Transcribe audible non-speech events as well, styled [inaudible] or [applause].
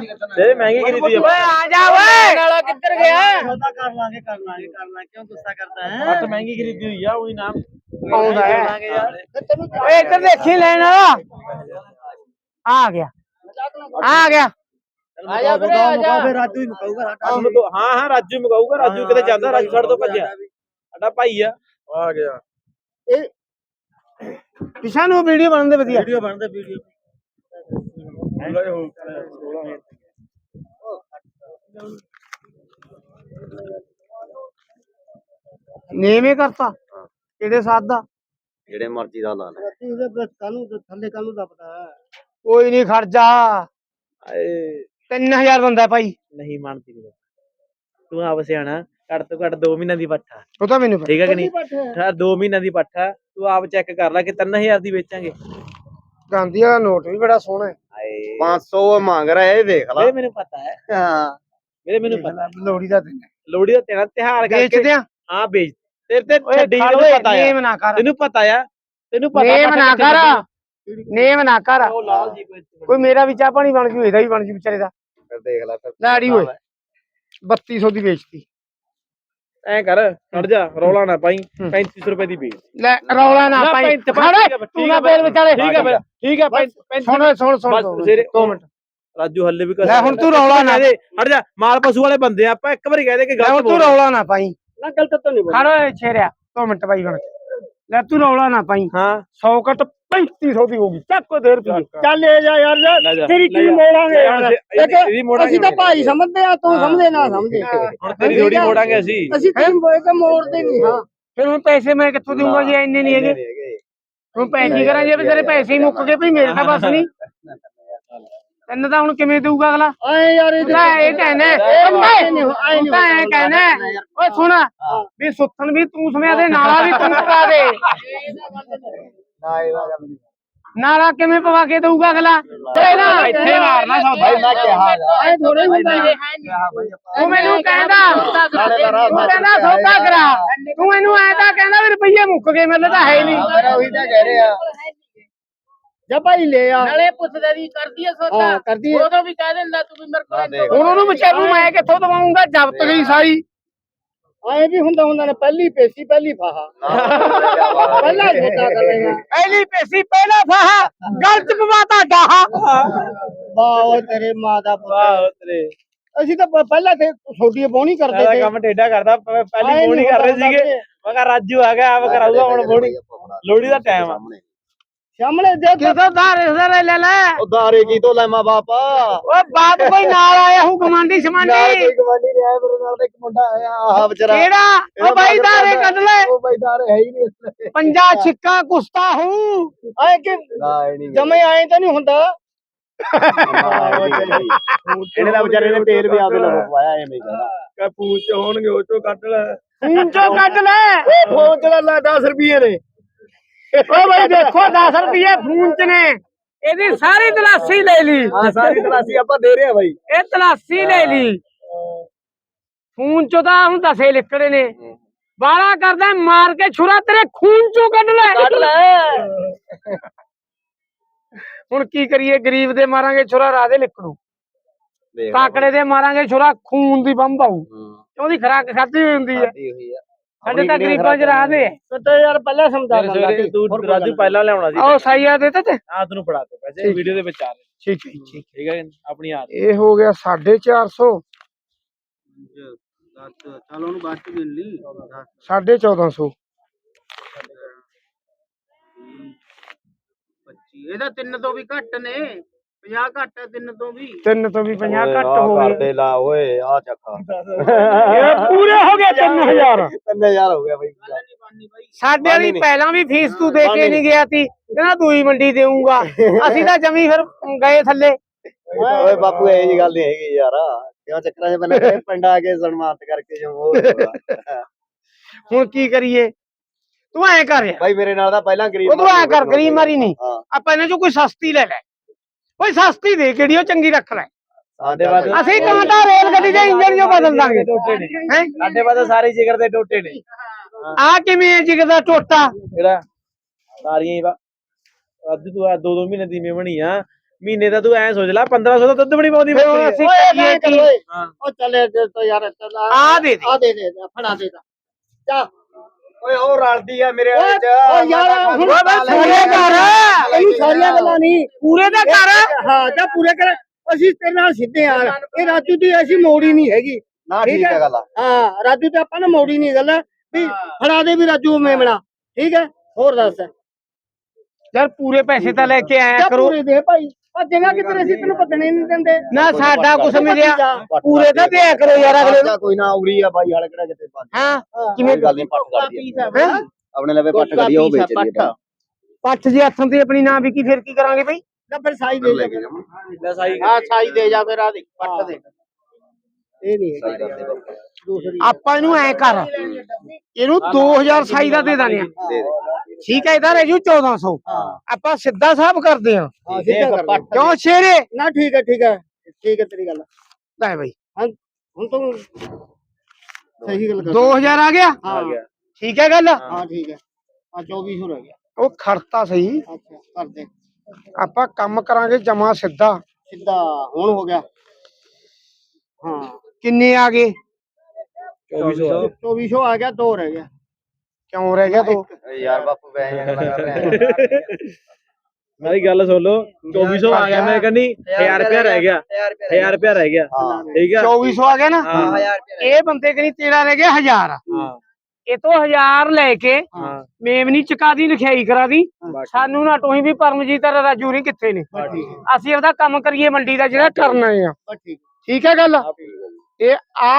ਇਹ ਮਹਿੰਗੀ ਖਰੀਦੀ ਆ? ਓਏ ਆ ਜਾ ਓਏ। ਨਾਲਾ ਕਿੱਧਰ ਗਿਆ? ਪਤਾ ਕਰ ਲਾਂਗੇ ਕਰ ਲਾਂਗੇ ਕਰ ਲਾਂਗੇ। ਕਿਉਂ ਗੁੱਸਾ ਕਰਦਾ ਹੈ? ਘੱਟ ਮਹਿੰਗੀ ਖਰੀਦੀ ਹੋਈ ਆ ਉਹੀ ਨਾਮ। ਆਉਂਦਾ ਹੈ। ਓਏ ਇੱਧਰ ਦੇਖੀ ਲੈਣ। ਵਾਲਾ ਆ ਗਿਆ। ਆ ਗਿਆ। ਆ ਜਾ ਵੀਰੇ ਆ ਜਾ। ਫਿਰ ਰਾਜੂ ਹੀ ਮੁਕਾਊਗਾ ਸਾਡਾ। ਹਾਂ ਹਾਂ ਰਾਜੂ ਮਗਾਊਗਾ ਰਾਜੂ ਕਿਤੇ ਜਾਂਦਾ ਰਾਜੂ ਸਾਡੇ ਤੋਂ ਭੱਜਿਆ। ਸਾਡਾ ਭਾਈ ਆ। ਆ ਗਿਆ। ਪਿਛਾ ਨੂੰ ਵੀਡੀਓ ਬਣਨ ਦੇ ਵਧੀਆ। ਵੀਡੀਓ ਬਣਦਾ ਵੀਡੀਓ। ਨੇਵੇਂ ਕਰਤਾ? ਕਿਹੜੇ ਸਾਥ ਦਾ? ਜਿਹੜੇ ਮਰਜ਼ੀ ਦਾ ਲਾ ਲੈ। ਕਾਨੂੰ ਥੱਲੇ ਕਾਨੂੰ ਦਾ ਪਤਾ ਕੋਈ ਨਹੀਂ ਖਰਚਾ। ਏ 3000 ਬੰਦਾ ਭਾਈ। ਨਹੀਂ ਮੰਨਦੀ। ਤੂੰ। ਆਪ ਸਿਆਣਾ ਘੱਟ ਤੋਂ ਘੱਟ 2 ਮਹੀਨਿਆਂ ਦੀ ਪੱਠਾ ਉਹ ਤਾਂ ਮੈਨੂੰ ਠੀਕ ਹੈ ਕਿ ਨਹੀਂ? ਹਾਂ। 2 ਮਹੀਨਿਆਂ ਦੀ ਪੱਠਾ ਤੂੰ ਆਪ ਚੈੱਕ ਕਰ ਲੈ ਕਿ 3000 ਦੀ ਵੇਚਾਂਗੇ। ਗਾਂਧੀ ਦਾ ਨੋਟ ਵੀ ਬੜਾ ਸੋਹਣਾ ਹੈ। 500 ਮੰਗ ਰਿਹਾ ਇਹ ਦੇਖ ਲਾ। ਇਹ ਮੈਨੂੰ ਪਤਾ ਹੈ। ਹਾਂ। ਮੇਰੇ ਮੈਨੂੰ ਪਤਾ ਲੋੜੀ ਦਾ ਦਿਨ ਹੈ। ਲੋੜੀ ਦਾ ਤੇਰਾ ਤਿਹਾਰ ਕਰਕੇ। ਵੇਚਦੇ ਆ ਹਾਂ ਵੇਚ। ਤੇਰੇ ਤੇ ਛੱਡੀ ਤੈਨੂੰ ਪਤਾ ਆ ਨੇਮ ਨਾ ਕਰ। ਤੈਨੂੰ ਪਤਾ ਆ ਤੈਨੂੰ ਪਤਾ ਨੇਮ ਨਾ ਕਰ। ਨੇਮ ਨਾ ਕਰ। ਉਹ ਲਾਲ ਜੀ ਕੋਈ ਕੋਈ ਮੇਰਾ ਵੀ ਚਾਹ ਪਾਣੀ ਬਣ ਜੂ ਇਹਦਾ ਵੀ ਬਣ ਜੂ ਵਿਚਾਰੇ ਦਾ। ਫਿਰ ਦੇਖ ਲੈ ਫਿਰ। ਲਾੜੀ ਓਏ 3200 ਦੀ ਵੇਚਤੀ। ਐ ਕਰ ਖੜ ਜਾ ਰੌਲਾ ਨਾ ਪਾਈ ਹੂੰ। 3500 ਰੁਪਏ ਦੀ ਵੇਚ ਲੈ ਰੌਲਾ ਨਾ ਪਾਈ। ਖੜ ਤੂੰ ਨਾ ਠੀਕ ਹੈ, ਫੇਰ ਵਿਚਾਲੇ ਠੀਕ ਹੈ ਫਿਰ ਠੀਕ ਹੈ ਸੁਣ ਸੁਣ ਸੁਣ ਬਸ ਦੋ ਸਵੇਰੇ- ਮਿੰਟ, ਦੋ ਮਿੰਟ। ਰਾਜੂ ਹੱਲੇ ਵੀ ਲੈ ਹੁਣ ਤੂੰ ਰੌਲਾ ਨਾ ਦੇ ਹਟ ਜਾ ਮਾਲ ਪਸ਼ੂ ਵਾਲੇ ਬੰਦੇ ਆਪਾਂ ਇੱਕ ਵਾਰੀ ਕਹਿ ਦੇ ਕਿ ਲੈ ਹੁਣ ਗਲਤ ਤੂੰ ਬੋਲ। ਰੌਲਾ ਨਾ ਪਾਈ। ਨਾ ਗਲਤ ਤਾਂ ਨਹੀਂ ਖੜ ਓਏ ਛੇਰਿਆ ਦੋ ਮਿੰਟ ਬਾਈ ਬਣ। ਲੈ ਤੂੰ ਰੌਲਾ ਨਾ ਪਾਈ। ਹਾਂ। 100 ਘੱਟ 3500 ਦੀ ਹੋਗੀ ਚੱਕ ਦੇ ਰੁਪਏ ਚੱਲ ਲੈ ਜਾ ਯਾਰ ਤੇਰੀ ਕੀ। ਮੋੜਾਂਗੇ। ਯਾਰ ਅਸੀਂ ਤਾਂ ਭਾਈ ਸਮਝਦੇ ਆ ਤੂੰ ਸਮਝੇ ਨਾ ਸਮਝੇ। ਹੁਣ ਤੇਰੀ ਥੋੜੀ ਮੋੜਾਂਗੇ ਅਸੀਂ। ਅਸੀਂ ਤੈਨੂੰ ਮੋੜ ਕੇ ਮੋੜਦੇ ਨਹੀਂ। ਹਾਂ। ਫਿਰ ਹੁਣ ਪੈਸੇ ਮੈਂ ਕਿੱਥੋਂ ਦੇਵਾਂਗਾ ਜੇ ਇੰਨੇ ਨਹੀਂ ਹੈਗੇ? ਹੁਣ ਪੈਸੇ ਕਰਾਂ ਜੇ ਤੇਰੇ ਪੈਸੇ ਹੀ ਮੁੱਕ ਗਏ ਭਈ ਮੇਰੇ ਤਾਂ ਬਸ ਨਹੀਂ। ਤੈਨੂੰ ਤਾਂ ਹੁਣ ਕਿਵੇਂ ਦੇਊਗਾ ਅਗਲਾ? ਆਏ ਯਾਰ ਇਹ ਲੈ ਇਹ ਕਹਿੰਦਾ ਤੂੰ ਤਾਂ ਐ ਕਹਿੰਦਾ ਓਏ ਸੁਣ ਵੀ ਸੁੱਥਣ ਵੀ ਤੂੰ ਸਮਿਆ ਦੇ ਨਾਲਾ ਵੀ ਤੂੰ ਪਵਾ ਦੇ। ਨਾ ਇਹਦਾ ਗੱਲ ਨਹੀਂ ਨਾਲਾ ਕਿਵੇਂ ਪਵਾ ਕੇ ਦੇਊਗਾ ਅਗਲਾ? ਤੇ ਨਾ ਇੱਥੇ ਮਾਰਨਾ ਸੌਦਾ। ਭਾਈ ਮੈਂ ਕਿਹਾ ਆਏ ਥੋੜੇ ਹੁੰਦਾ ਹੈ ਤੂੰ ਮੈਨੂੰ ਕਹਿੰਦਾ ਤੂੰ ਕਹਿੰਦਾ ਸੌਦਾ ਕਰਾ। ਤੂੰ ਮੈਨੂੰ ਐ ਤਾਂ ਕਹਿੰਦਾ ਵੀ ਰੁਪਈਏ ਮੁੱਕ ਗਏ ਮੈਨੂੰ ਤਾਂ ਹੈ ਹੀ ਨਹੀਂ। ਮੇਰਾ ਉਹੀ ਤਾਂ ਕਹਿ ਰਿਹਾ। ਜਾ ਭਾਈ ਲੈ ਆ ਨਾਲੇ ਪੁੱਛਦਾ ਦੀ ਕਰਦੀ ਐ ਹਾਂ ਕਰਦੀ ਹੈ ਉਦੋਂ ਵੀ ਕਹਿ ਦਿੰਦਾ ਤੂੰ ਵੀ ਮੇਰੇ ਕੋਲ ਇੰਨੇ ਹੁਣ ਉਹਨੂੰ ਵਿਚਾਰੂ ਮੈਂ ਕਿੱਥੋਂ ਦਵਾਉਂਗਾ ਜਬਤ ਗਈ ਸਾਈ ਆਏ ਵੀ ਹੁੰਦਾ ਹੁੰਦਾ ਨੇ ਪਹਿਲੀ ਪੇਸੀ ਪਹਿਲੀ ਫਾਹਾ ਪਹਿਲਾ ਛੋਟਾ ਕਰ ਲੈਣਾ ਪਹਿਲੀ ਪੈਸੀ ਪਹਿਲਾ ਫਾਹਾ ਗਲ ਚ ਪਵਾਤਾ ਡਾਹਾ ਵਾਹ ਓਏ ਤੇਰੇ ਮਾਂ ਦਾ ਪੁੱਤ ਵਾਹ ਤੇਰੇ ਅਸੀਂ ਤਾਂ ਪ- ਪਹਿਲਾਂ ਤੇ ਛੋਟੀ ਬੋਣੀ ਕਰਦੇ ਤੇ ਕੰਮ ਟੇਡਾ ਕਰਦਾ ਪ- ਆਏ ਪਹਿਲੀ ਨੀ ਬੋਣੀ ਕਰ ਰਹੇ ਹੁੰਦਾ ਸੀਗੇ ਮੈਂ ਕਿਹਾ ਰਾਜੂ ਆ ਗਿਆ ਆਪ ਕਰਾਊਗਾ ਹੁਣ ਬੋਣੀ ਲੋਹੜੀ ਦਾ ਟਾਈਮ ਆ ਸਾਹਮਣੇ ਦੇ ਕਿਥੋਂ ਧਾਰੇ ਸਾਰੇ ਲੈ ਲੈ? ਉਦਾਰੇ ਕੀ ਤੋਂ ਲੈਮਾ ਬਾਪਾ? ਓਏ ਬਾਪ ਕੋਈ ਨਾਲ ਆਇਆ ਹੂੰ ਕਮਾਂਡੀ ਨਾਲ ਸ਼ਮਾਂਡੀ ਕੋਈ ਗਵਾਂਢੀ ਰਿਹਾ ਮੇਰੇ ਨਾਲ ਇੱਕ ਮੁੰਡਾ ਆਇਆ ਆਹ ਵਿਚਾਰਾ। ਕਿਹੜਾ? ਓ ਬਾਈ ਧਾਰੇ ਕੱਢ ਲੈ। ਉਹ ਬਾਈ ਧਾਰੇ ਹੈ ਹੀ ਨਹੀਂ ਪੰਜਾ ਛਿੱਕਾ ਕੁਸਤਾ ਹੂੰ ਆਏ ਕਿ ਨਹੀਂ ਜਮੇ ਆਏ ਤਾਂ ਨਹੀਂ ਹੁੰਦਾ। ਇਹਨੇ ਦਾ ਵਿਚਾਰੇ ਨੇ ਤੇਲ ਵੀ ਆਪਦੇ ਨਾਲ ਪਵਾਇਆ ਐਵੇਂ ਕਹਿੰਦਾ ਕਹ ਪੂਛ ਹੋਣਗੇ ਉਹ ਚੋਂ ਕੱਢ ਲੈ। ਖੂਨ ਚੋਂ ਕੱਢ ਲੈ। ਫੋਨ ਚਲਾ ਲੈ 10 ਰੁਪਏ ਨੇ। ਓ ਬਾਈ ਦੇਖੋ 10 ਰੁਪਏ ਫੋਨ ਚ ਨੇ। ਇਹਦੀ ਸਾਰੀ ਤਲਾਸੀ ਲੈ ਲਈ। ਹਾਂ ਸਾਰੀ ਤਲਾਸੀ ਆਪਾਂ ਦੇ ਰਹੇ ਆ ਬਾਈ। ਇਹ ਤਲਾਸੀ ਲੈ ਲਈ। ਖੂਨ ਚੋਂ ਤਾਂ ਹੁਣ ਦਸੇ ਲਿਖੜੇ ਨੇ। ਬਾਲਾ ਕਰਦਾ ਮਾਰ ਕੇ ਛੁਰਾ ਤੇਰੇ ਖੂਨ ਚੋਂ ਕੱਢ ਲੈ। ਕੱਢ ਲੈ। ਹੁਣ ਕੀ ਕਰੀਏ ਗਰੀਬ ਦੇ ਮਾਰਾਂਗੇ ਛੁਰਾ ਰਾਹ ਦੇ ਲਿਖੜੂ। ਦੇਖ ਕਾਕੜੇ ਦੇ ਮਾਰਾਂਗੇ ਛੁਰਾ ਖੂਨ ਦੀ ਬੰਬ ਆਊ। ਉਹਦੀ ਖਰਾਕ ਖਾਧੀ ਹੋਈ ਹੁੰਦੀ ਹੈ ਖਾਦੀ ਹੋਈ ਆ। ਸਾਡੇ ਤਾਂ ਗਰੀਬਾਂ ਚ ਰਾਹ ਦੇ ਤੇ ਯਾਰ ਪਹਿਲਾਂ ਸਮਝਾ ਦਿੰਦਾ। ਤੂੰ ਰਾਜੂ ਪਹਿਲਾਂ ਲਿਆਉਣਾ ਸੀ। ਆਓ ਸਾਈਆ ਦੇ ਤੇ? ਆ ਤੈਨੂੰ ਫੜਾ ਦੇ ਪੈਸੇ ਠੀਕ। ਵੀਡੀਓ ਦੇ ਵਿੱਚ ਆ ਰਹੇ ਠੀਕ ਹੈ ਠੀਕ ਠੀਕ ਹੈ ਆਪਣੀ ਆ ਇਹ ਹੋ ਗਿਆ 450 ਚੱਲ ਉਹਨੂੰ ਬਾਅਦ ਚ ਮਿਲ ਲਈ। 1450 25 ਇਹਦਾ ਤਿੰਨ ਤੋਂ ਵੀ ਘੱਟ ਨੇ। 50 ਘੱਟ ਹੈ ਤਿੰਨ ਤੋਂ ਵੀ ਤਿੰਨ ਤੋਂ ਵੀ 50 ਘੱਟ ਆਹ ਹੋ ਗਏ ਕਰਦੇ ਲਾ ਓਏ ਆ ਚੱਕਾ। [laughs] ਇਹ ਪੂਰੇ ਹੋ ਗਏ 3000 3000 ਹੋ ਗਿਆ ਬਾਈ ਸਾਡੇ ਵਾਲੀ ਪਹਿਲਾਂ ਵੀ ਫੀਸ ਤੂੰ ਦੇ ਕੇ ਨਹੀਂ ਗਿਆ ਸੀ ਕਹਿੰਦਾ ਦੂਈ ਮੰਡੀ ਦੇਊਂਗਾ। [laughs] ਅਸੀਂ ਤਾਂ ਜਮੀ ਫਿਰ ਗਏ ਥੱਲੇ। ਓਏ ਬਾਪੂ ਇਹ ਜੀ ਗੱਲ ਨਹੀਂ ਹੈਗੀ ਯਾਰ। ਕਿਉਂ ਚੱਕਰਾਂ 'ਚ ਬੰਦਾ ਕਹੇ [laughs] ਪਿੰਡ ਆ ਕੇ ਸਨਮਾਨਿਤ ਕਰਕੇ ਜੋ ਉਹ ਹੋਊਗਾ। ਹੁਣ ਕੀ ਕਰੀਏ? ਤੂੰ ਐ ਕਰ ਯਾਰ। ਬਾਈ ਮੇਰੇ ਨਾਲ ਤਾਂ ਪਹਿਲਾਂ ਗਰੀਬ ਉਹ ਤੂੰ ਐ ਕਰ ਗਰੀਬ ਮਾਰੀ ਨਹੀਂ। ਹਾਂ। ਆਪਾਂ ਇਹਨਾਂ ਚੋਂ ਕੋਈ ਸਸਤੀ ਲੈ ਲੈ। ਕੋਈ ਸਸਤੀ ਦੇ ਕਿਹੜੀ ਉਹ ਚੰਗੀ ਰੱਖ ਲੈ। ਸਾਡੇ ਬਾਅਦ- ਅਸੀਂ ਕਾਂਟਾ ਰੇਲ ਗੱਡੀ ਦੇ ਇੰਜਨ ਜੋ ਬਦਲ ਦਾਂਗੇ। ਹੈ? ਸਾਡੇ ਬਾਅਦ ਸਾਰੇ ਜਿਗਰ ਦੇ ਟੋਟੇ ਨੇ। ਆ ਕਿਵੇਂ ਹੈ ਜਿਗ ਦਾ ਟੋਟਾ? ਜਿਹੜਾ ਸਾਰੀਆਂ ਹੀ ਵਾ। ਅੱਜ ਤੂੰ ਆ ਦੋ ਦੋ ਮਹੀਨੇ ਦੀ ਮੇਵਣੀ ਆ। ਮਹੀਨੇ ਦਾ ਤੂੰ ਐ ਸੋਚ ਲੈ 1500 ਦਾ ਦੁੱਧ ਬਣੀ ਪਾਉਂਦੀ ਫਿਰ ਅਸੀਂ ਕੀ ਹਾਂ। ਉਹ ਚੱਲੇ ਤੇ ਤਾਂ ਯਾਰ ਚੱਲ ਆ। ਦੇ ਦੇ। ਆ ਦੇ ਦੇ ਫੜਾ ਦੇ ਦਾ। ਜਾ ਓਏ ਉਹ ਰਲਦੀ ਆ ਮੇਰੇ ਓਏ ਵਾਲੇ ਚ ਓ ਯਾਰ ਹੁਣ ਓਏ ਬਸ ਪੂਰੇ ਕਰ ਇਹਨੂੰ ਸਾਰੀਆਂ ਗੱਲਾਂ ਨਹੀਂ। ਪੂਰੇ ਦਾ ਕਰ ਹਾਂ ਜਾ ਪੂਰੇ ਕਰ ਅਸੀਂ ਤੇਰੇ ਨਾਲ ਸਿੱਧੇ ਆ ਇਹ ਰਾਜੂ ਦੀ ਅਸੀਂ ਮੋੜੀ ਨਹੀਂ ਹੈਗੀ। ਨਾ ਠੀਕ ਠੀਕ ਹੈ। ਹੈ ਗੱਲ ਆ। ਹਾਂ ਰਾਜੂ ਤੇ ਆਪਾਂ ਨੇ ਮੋੜੀ ਨਹੀਂ ਗੱਲ ਵੀ ਫੜਾ ਦੇ ਵੀ ਰਾਜੂ ਮੇਮਣਾ ਠੀਕ ਹੈ? ਹੋਰ ਦੱਸ। ਯਾਰ ਪੂਰੇ ਪੈਸੇ ਤਾਂ ਲੈ ਕੇ ਆਇਆ ਕਰੋ। ਪੂਰੇ ਦੇ ਭਾਈ। ਭੱਜੇਗਾ ਕਿਧਰ ਅਸੀਂ ਤੈਨੂੰ ਭੱਜਣੇ ਨਹੀਂ ਦਿੰਦੇ। ਨਾ ਸਾਡਾ ਕੁਛ ਮਿਲਿਆ। ਪੂਰੇ ਤਾਂ ਦਿਆ ਕਰੋ ਯਾਰ ਅਗਲੇ ਨੂੰ। ਕੋਈ ਨਾ ਉਰੀ ਆ ਬਾਈ ਕਿਹੜਾ ਕਿਤੇ ਪੱਟ ਹਾਂ। ਕਿਵੇਂ ਗੱਲ ਨਹੀਂ ਪੱਟ ਕਰਦੀ ਹੈਂ? ਆਪਣੇ ਲਵੇ ਪੱਟ ਕਰੀ ਉਹ ਵੇਚ ਦੀ ਪੱਠ ਜੇ ਹੱਥੋਂ ਤੇ ਆਪਣੀ ਨਾ ਵਿਕੀ ਫਿਰ ਕੀ ਕਰਾਂਗੇ ਬਈ? ਨਾ ਫਿਰ ਸਾਈ ਦੇ ਲੈ ਜਾ ਕੇ ਜਾਵਾਂ। ਲੈ ਸਾਈ ਹਾਂ ਸਾਈ ਦੇ ਜਾ ਫਿਰ ਆ ਦੇ ਪੱਟ ਦੇ। ਇਹ ਨਹੀਂ ਹੈਗਾ। ਆਪਾਂ ਇਹਨੂੰ ਐ ਕਰ। ਇਹਨੂੰ 2000 ਸਾਈ ਦਾ ਦੇ ਦਾਂਗੇ। ਦੇ ਦੇ। ਠੀਕ ਹੈ ਇਹਦਾ ਰਹਿ ਜੂ 1400 ਹਾਂ। ਆਪਾਂ ਸਿੱਧਾ ਹਿਸਾਬ ਕਰਦੇ ਦੇ। ਕਿਉਂ ਸ਼ੇਰੇ ਨਾ ਠੀਕ ਹੈ ਠੀਕ ਹੈ। ਠੀਕ ਹੈ ਤੇਰੀ ਗੱਲ। ਲੈ ਬਈ। ਹੁਣ ਤੂੰ ਸਹੀ ਗੱਲ ਕਰ। 2000 ਆ ਗਿਆ? ਹਾਂ। ਠੀਕ ਹੈ ਗੱਲ? ਹਾਂ। ਠੀਕ ਹੈ। ਆ 2400 ਰਹਿ ਗਿਆ। ਉਹ ਖੜਤਾ ਸਹੀ। ਅੱਛਾ ਕਰ ਦੇ। ਆਪਾਂ ਕੰਮ ਕਰਾਂਗੇ ਜਮਾ ਸਿੱਧਾ। ਸਿੱਧਾ ਹੁਣ ਹੋ ਗਿਆ। ਹਾਂ। ਕਿੰਨੇ ਆ ਗਏ? 2400 2400 ਆ ਗਿਆ ਦੋ ਰਹਿ ਗਿਆ। ਕਿਉਂ ਰਹਿ ਗਿਆ ਤੋ? ਯਾਰ ਬਾਪੂ ਵੈ ਗੱਲਾਂ ਕਰ ਰਿਹਾ। [laughs] ਮੇਰੀ ਗੱਲ ਸੁਣ ਲਓ 2400 ਆ ਗਿਆ ਮੇਰੇ ਕੰਨੀ 1000 ਰੁਪਇਆ ਰਹਿ ਗਿਆ। 1000 ਰੁਪਇਆ ਰਹਿ ਗਿਆ। ਹਾਂ। ਠੀਕ ਆ? 2400 ਆ ਗਿਆ ਨਾ? ਹਾਂ। ਇਹ ਬੰਦੇ ਕਨੀ ਤੇਰਾ ਰਹਿ ਗਿਆ 1000 ਹਾਂ। ਇਹ ਤੋਂ 1000 ਲੈ ਕੇ ਹਾਂ। ਮੇਮਨੀ ਚਕਾ ਦੀ ਲਿਖਾਈ ਕਰਾ ਦੀ। ਸਾਨੂੰ ਨਾ ਟੋਹੀ ਵੀ ਪਰਮਜੀਤ ਔਰ ਰਾਜੂ ਨਹੀਂ ਕਿੱਥੇ ਨੇ। ਹੈ ਅਸੀਂ ਉਹਦਾ ਕੰਮ ਕਰੀਏ ਮੰਡੀ ਦਾ ਜਿਹੜਾ ਕਰਨਾ ਆ। ਠੀਕ। ਹੈ ਗੱਲ? ਇਹ ਆ